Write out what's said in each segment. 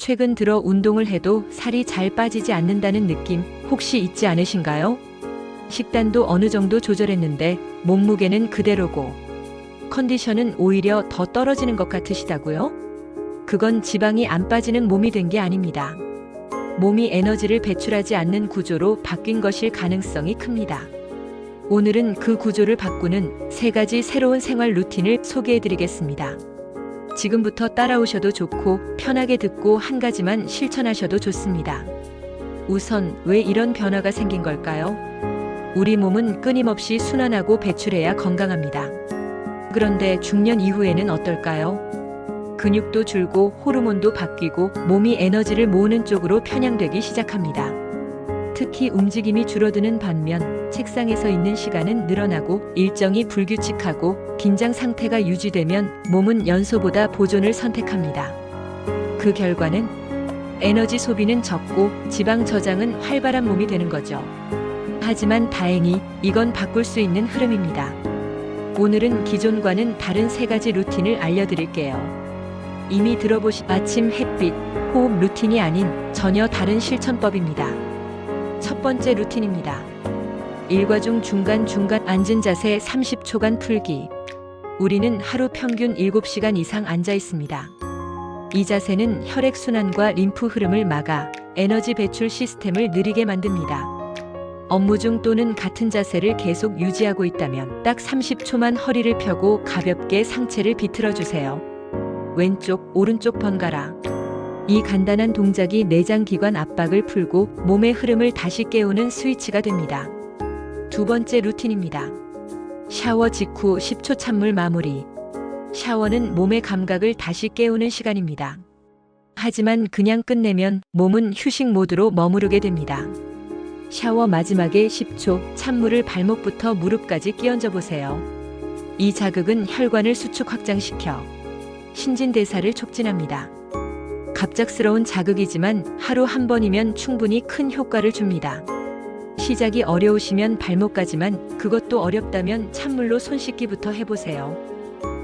최근 들어 운동을 해도 살이 잘 빠지지 않는다는 느낌 혹시 있지 않으신가요? 식단도 어느 정도 조절했는데 몸무게는 그대로고 컨디션은 오히려 더 떨어지는 것 같으시다고요? 그건 지방이 안 빠지는 몸이 된 게 아닙니다. 몸이 에너지를 배출하지 않는 구조로 바뀐 것일 가능성이 큽니다. 오늘은 그 구조를 바꾸는 세 가지 새로운 생활 루틴을 소개해 드리겠습니다. 지금부터 따라오셔도 좋고 편하게 듣고 한 가지만 실천하셔도 좋습니다. 우선 왜 이런 변화가 생긴 걸까요? 우리 몸은 끊임없이 순환하고 배출해야 건강합니다. 그런데 중년 이후에는 어떨까요? 근육도 줄고 호르몬도 바뀌고 몸이 에너지를 모으는 쪽으로 편향되기 시작합니다. 특히 움직임이 줄어드는 반면 책상에서 있는 시간은 늘어나고 일정이 불규칙하고 긴장 상태가 유지되면 몸은 연소보다 보존을 선택합니다. 그 결과는 에너지 소비는 적고 지방 저장은 활발한 몸이 되는 거죠. 하지만 다행히 이건 바꿀 수 있는 흐름입니다. 오늘은 기존과는 다른 세 가지 루틴을 알려드릴게요. 이미 들어보신 아침 햇빛, 호흡 루틴이 아닌 전혀 다른 실천법입니다. 첫 번째 루틴입니다. 일과 중 중간중간 앉은 자세 30초간 풀기. 우리는 하루 평균 7시간 이상 앉아 있습니다. 이 자세는 혈액순환과 림프 흐름을 막아 에너지 배출 시스템을 느리게 만듭니다. 업무 중 또는 같은 자세를 계속 유지하고 있다면 딱 30초만 허리를 펴고 가볍게 상체를 비틀어 주세요. 왼쪽, 오른쪽 번갈아. 이 간단한 동작이 내장 기관 압박을 풀고 몸의 흐름을 다시 깨우는 스위치가 됩니다. 두 번째 루틴입니다. 샤워 직후 10초 찬물 마무리. 샤워는 몸의 감각을 다시 깨우는 시간입니다. 하지만 그냥 끝내면 몸은 휴식 모드로 머무르게 됩니다. 샤워 마지막에 10초 찬물을 발목부터 무릎까지 끼얹어 보세요. 이 자극은 혈관을 수축 확장시켜 신진대사를 촉진합니다. 갑작스러운 자극이지만 하루 한 번이면 충분히 큰 효과를 줍니다. 시작이 어려우시면 발목까지만 그것도 어렵다면 찬물로 손 씻기부터 해보세요.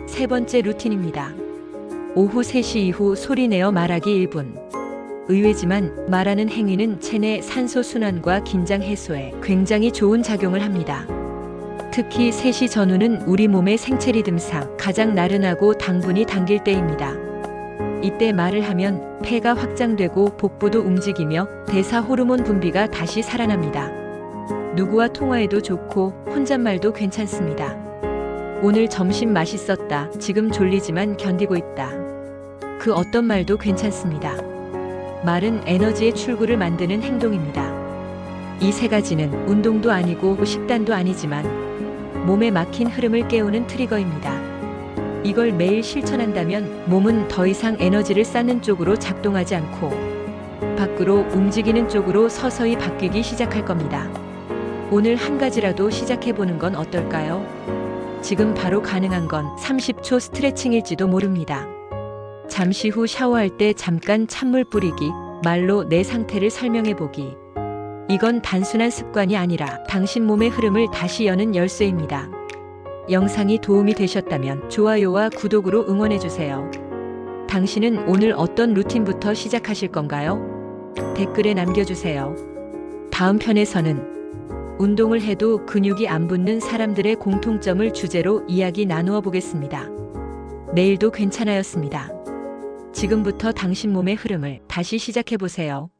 세 번째 루틴입니다. 오후 3시 이후 소리 내어 말하기 1분. 의외지만 말하는 행위는 체내 산소 순환과 긴장 해소에 굉장히 좋은 작용을 합니다. 특히 3시 전후는 우리 몸의 생체 리듬상 가장 나른하고 당분이 당길 때입니다. 이때 말을 하면 폐가 확장되고 복부도 움직이며 대사 호르몬 분비가 다시 살아납니다. 누구와 통화해도 좋고 혼잣말도 괜찮습니다. 오늘 점심 맛있었다. 지금 졸리지만 견디고 있다. 그 어떤 말도 괜찮습니다. 말은 에너지의 출구를 만드는 행동입니다. 이 세 가지는 운동도 아니고 식단도 아니지만 몸에 막힌 흐름을 깨우는 트리거입니다. 이걸 매일 실천한다면 몸은 더 이상 에너지를 쌓는 쪽으로 작동하지 않고 밖으로 움직이는 쪽으로 서서히 바뀌기 시작할 겁니다. 오늘 한 가지라도 시작해 보는 건 어떨까요? 지금 바로 가능한 건 30초 스트레칭일지도 모릅니다. 잠시 후 샤워할 때 잠깐 찬물 뿌리기, 말로 내 상태를 설명해 보기. 이건 단순한 습관이 아니라 당신 몸의 흐름을 다시 여는 열쇠입니다. 영상이 도움이 되셨다면 좋아요와 구독으로 응원해 주세요. 당신은 오늘 어떤 루틴부터 시작하실 건가요? 댓글에 남겨주세요. 다음 편에서는 운동을 해도 근육이 안 붙는 사람들의 공통점을 주제로 이야기 나누어 보겠습니다. 내일도 괜찮아였습니다. 지금부터 당신 몸의 흐름을 다시 시작해 보세요.